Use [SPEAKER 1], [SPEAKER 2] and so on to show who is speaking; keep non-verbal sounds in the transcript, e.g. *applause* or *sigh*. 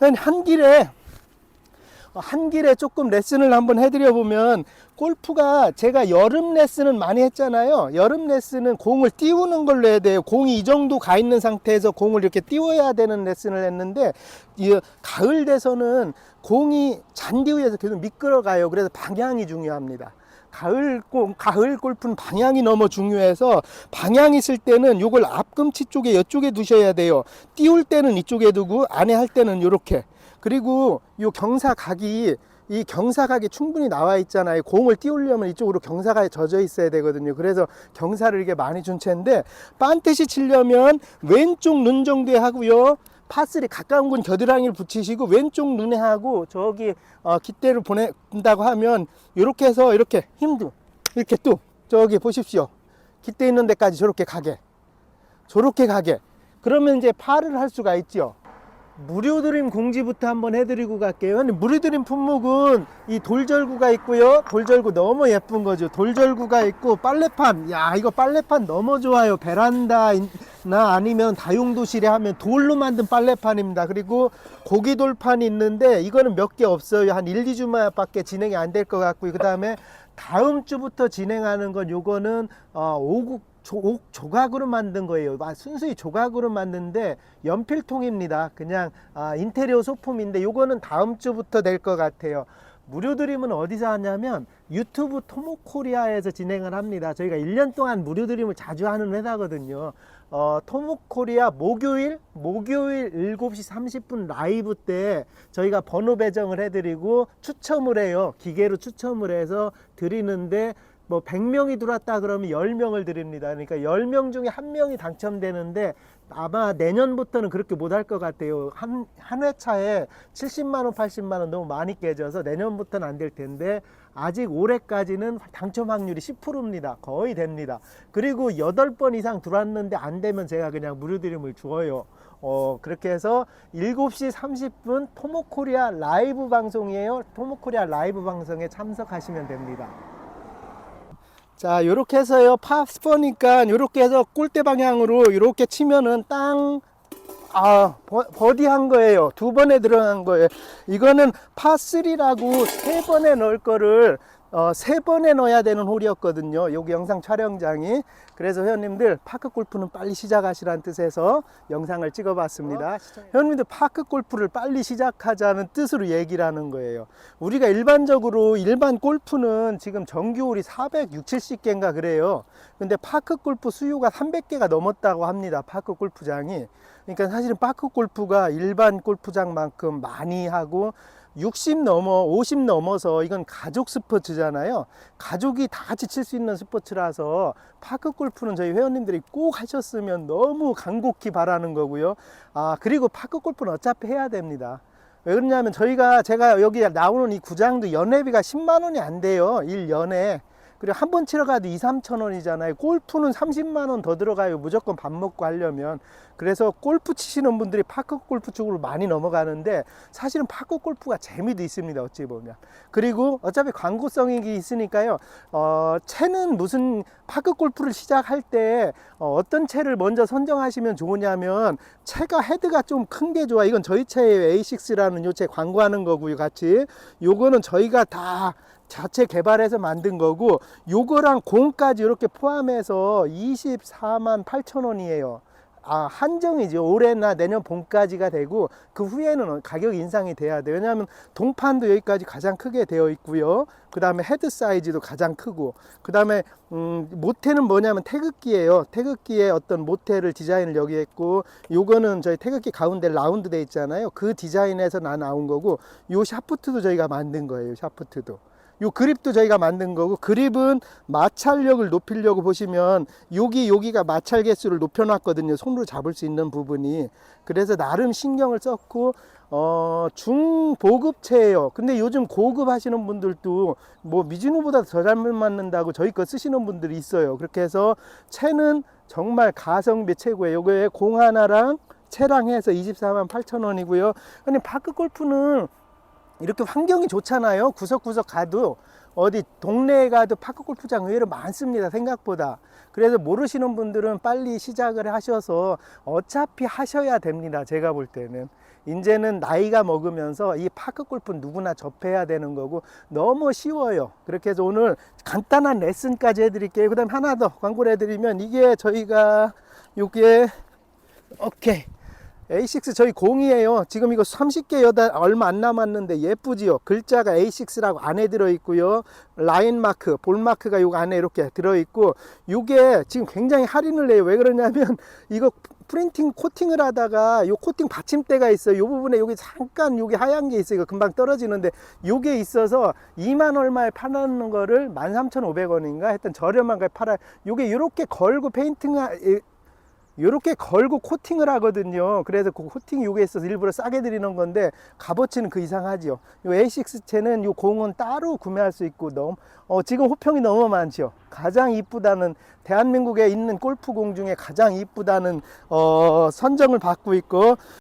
[SPEAKER 1] 한 길에 한 길에 조금 레슨을 한번 해드려 보면 골프가 제가 여름 레슨은 많이 했잖아요. 여름 레슨은 공을 띄우는 걸로 해야 돼요. 공이 이 정도 가 있는 상태에서 공을 이렇게 띄워야 되는 레슨을 했는데 이 가을 돼서는 공이 잔디 위에서 계속 미끄러가요. 그래서 방향이 중요합니다. 가을 골 가을 골프는 방향이 너무 중요해서 방향 있을 때는 요걸 앞꿈치 쪽에 이쪽에 두셔야 돼요. 띄울 때는 이쪽에 두고 안에 할 때는 요렇게. 그리고 요 경사각이 이 경사각이 충분히 나와 있잖아요. 공을 띄우려면 이쪽으로 경사각이 젖어 있어야 되거든요. 그래서 경사를 이렇게 많이 준 채인데 반드시 치려면 왼쪽 눈 정도에 하고요. 파스리 가까운 건 겨드랑이를 붙이시고 왼쪽 눈에 하고 저기 어, 깃대를 보낸다고 하면 이렇게 해서 이렇게 힘도 이렇게 뚝 저기 보십시오. 깃대 있는 데까지 저렇게 가게 저렇게 가게 그러면 이제 파를 할 수가 있죠. 무료 드림 공지부터 한번 해드리고 갈게요. 무료 드림 품목은 이 돌절구가 있고요. 돌절구 너무 예쁜 거죠. 돌절구가 있고 빨래판. 야 이거 빨래판 너무 좋아요. 베란다 나 아니면 다용도실에 하면 돌로 만든 빨래판입니다. 그리고 고기 돌판이 있는데 이거는 몇 개 없어요. 한 1, 2주만 밖에 진행이 안 될 것 같고요. 그 다음에 다음 주부터 진행하는 건 요거는 어, 오국 조, 조각으로 만든 거예요. 아, 순수히 조각으로 만든데 연필통입니다. 그냥 아, 인테리어 소품인데 요거는 다음 주부터 될 것 같아요. 무료 드림은 어디서 하냐면 유튜브 토모코리아에서 진행을 합니다. 저희가 1년 동안 무료 드림을 자주 하는 회사거든요. 어, 토모코리아 목요일, 목요일 7시 30분 라이브 때 저희가 번호 배정을 해드리고 추첨을 해요. 기계로 추첨을 해서 드리는데 뭐 100명이 들어왔다 그러면 10명을 드립니다. 그러니까 10명 중에 한 명이 당첨되는데 아마 내년부터는 그렇게 못할 것 같아요. 한, 한 회차에 70만 원, 80만 원 너무 많이 깨져서 내년부터는 안 될 텐데 아직 올해까지는 당첨 확률이 10%입니다. 거의 됩니다. 그리고 8번 이상 들어왔는데 안 되면 제가 그냥 무료 드림을 주어요. 어, 그렇게 해서 7시 30분 토모코리아 라이브 방송이에요. 토모코리아 라이브 방송에 참석하시면 됩니다. 자, 요렇게 해서요. 파4니까 요렇게 해서 골대 방향으로 요렇게 치면은 땅, 아, 버, 버디 한 거예요. 두 번에 들어간 거예요. 이거는 파3라고 세 번에 넣을 거를 어, 세 번에 넣어야 되는 홀이었거든요. 여기 영상 촬영장이. 그래서 회원님들 파크 골프는 빨리 시작하시라는 뜻에서 영상을 찍어봤습니다. 회원님들 파크 골프를 빨리 시작하자는 뜻으로 얘기를 하는 거예요. 우리가 일반적으로 일반 골프는 지금 정규홀이 460, 70개인가 그래요. 근데 파크 골프 수요가 300개가 넘었다고 합니다. 파크 골프장이. 그러니까 사실은 파크 골프가 일반 골프장만큼 많이 하고 60 넘어 50 넘어서 이건 가족 스포츠잖아요. 가족이 다 같이 칠 수 있는 스포츠라서 파크 골프는 저희 회원님들이 꼭 하셨으면 너무 간곡히 바라는 거고요. 아 그리고 파크 골프는 어차피 해야 됩니다. 왜 그러냐면 저희가 제가 여기 나오는 이 구장도 연회비가 10만 원이 안 돼요 1년에 그리고 한 번 치러 가도 2, 3천 원이잖아요. 골프는 30만 원 더 들어가요. 무조건 밥 먹고 하려면. 그래서 골프 치시는 분들이 파크 골프 쪽으로 많이 넘어가는데 사실은 파크 골프가 재미도 있습니다. 어찌 보면. 그리고 어차피 광고성이 있으니까요. 어, 채는 무슨 파크 골프를 시작할 때 어, 어떤 채를 먼저 선정하시면 좋으냐면 채가 헤드가 좀 큰 게 좋아. 이건 저희 채예요. A6라는 요채 광고하는 거고요. 같이. 요거는 저희가 다 자체 개발해서 만든 거고 요거랑 공까지 이렇게 포함해서 24만 8천 원이에요. 아, 한정이죠. 올해나 내년 봄까지가 되고 그 후에는 가격 인상이 돼야 돼요. 왜냐하면 동판도 여기까지 가장 크게 되어 있고요. 그 다음에 헤드 사이즈도 가장 크고 그 다음에 음, 모태는 뭐냐면 태극기예요. 태극기의 어떤 모태를 디자인을 여기 했고 요거는 저희 태극기 가운데 라운드 돼 있잖아요. 그 디자인에서 나 나온 거고 요 샤프트도 저희가 만든 거예요. 샤프트도. 요 그립도 저희가 만든 거고 그립은 마찰력을 높이려고 보시면 여기 여기가 마찰 개수를 높여 놨거든요. 손으로 잡을 수 있는 부분이. 그래서 나름 신경을 썼고 어 중보급체예요. 근데 요즘 고급 하시는 분들도 뭐 미진우보다 더 잘 맞는다고 저희 거 쓰시는 분들이 있어요. 그렇게 해서 채는 정말 가성비 최고예요. 요거에 공 하나랑 채랑 해서 24만 8천 원이고요. 근데 파크 골프는 이렇게 환경이 좋잖아요. 구석구석 가도 어디 동네에 가도 파크 골프장 의외로 많습니다. 생각보다. 그래서 모르시는 분들은 빨리 시작을 하셔서 어차피 하셔야 됩니다. 제가 볼 때는. 이제는 나이가 먹으면서 이 파크 골프는 누구나 접해야 되는 거고 너무 쉬워요. 그렇게 해서 오늘 간단한 레슨까지 해드릴게요. 그 다음 하나 더 광고를 해드리면 이게 저희가 요게 오케이 A6 저희 공이에요. 지금 이거 30개 여다 얼마 안 남았는데 예쁘지요. 글자가 A6라고 안에 들어 있고요. 라인 마크, 볼 마크가 요 안에 이렇게 들어 있고 요게 지금 굉장히 할인을 해요. 왜 그러냐면 *laughs* 이거 프린팅 코팅을 하다가 요 코팅 받침대가 있어요. 요 부분에 여기 잠깐 여기 하얀 게 있어요. 이거 금방 떨어지는데 요게 있어서 2만 얼마에 파는 거를 13,500원인가 했던 저렴한 거에 팔아요. 요게 요렇게 걸고 페인팅 이렇게 걸고 코팅을 하거든요. 그래서 그 코팅 요게 있어서 일부러 싸게 드리는 건데 값어치는 그 이상 하지요. 요 A6 채는 요 공은 따로 구매할 수 있고 너무 어, 지금 호평이 너무 많죠. 가장 이쁘다는 대한민국에 있는 골프공 중에 가장 이쁘다는 어, 선정을 받고 있고